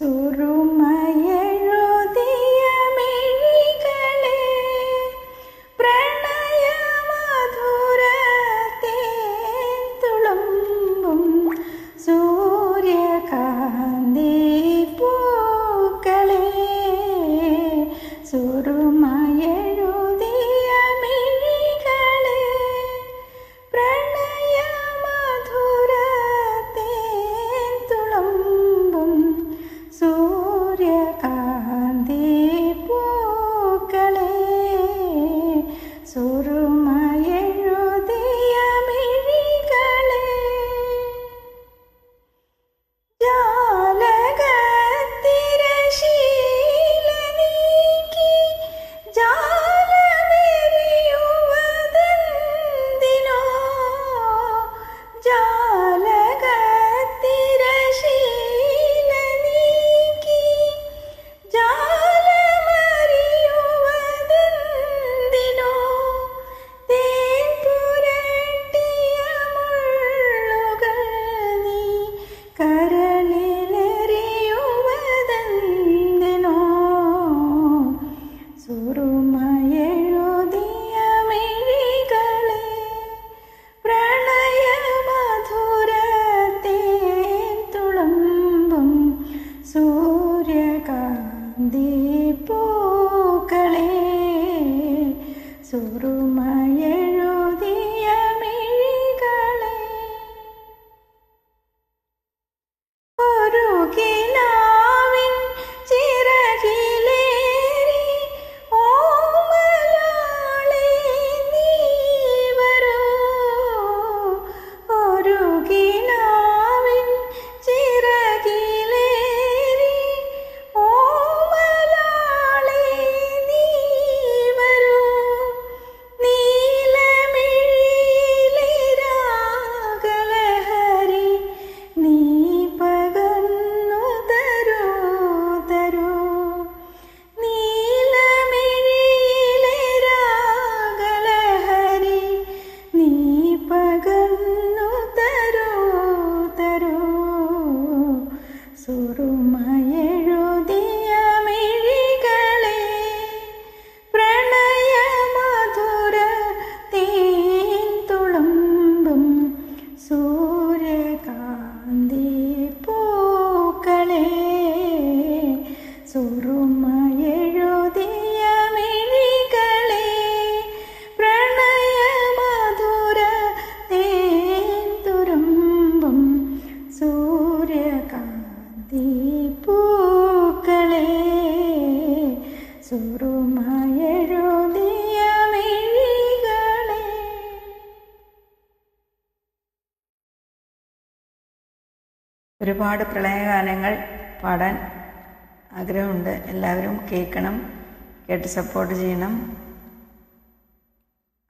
சுருமயழோ സുറുമയ ಸುರುಮ പൂക്കളെ ഒരുപാട് പ്രളയഗാനങ്ങൾ പാടാൻ ആഗ്രഹമുണ്ട്. എല്ലാവരും കേൾക്കണം കേട്ട് സപ്പോർട്ട് ചെയ്യണം.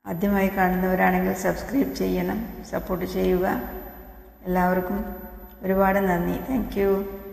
ആദ്യമായി കാണുന്നവരാണെങ്കിൽ സബ്സ്ക്രൈബ് ചെയ്യണം സപ്പോർട്ട് ചെയ്യുക. എല്ലാവർക്കും ഒരുപാട് നന്ദി. താങ്ക്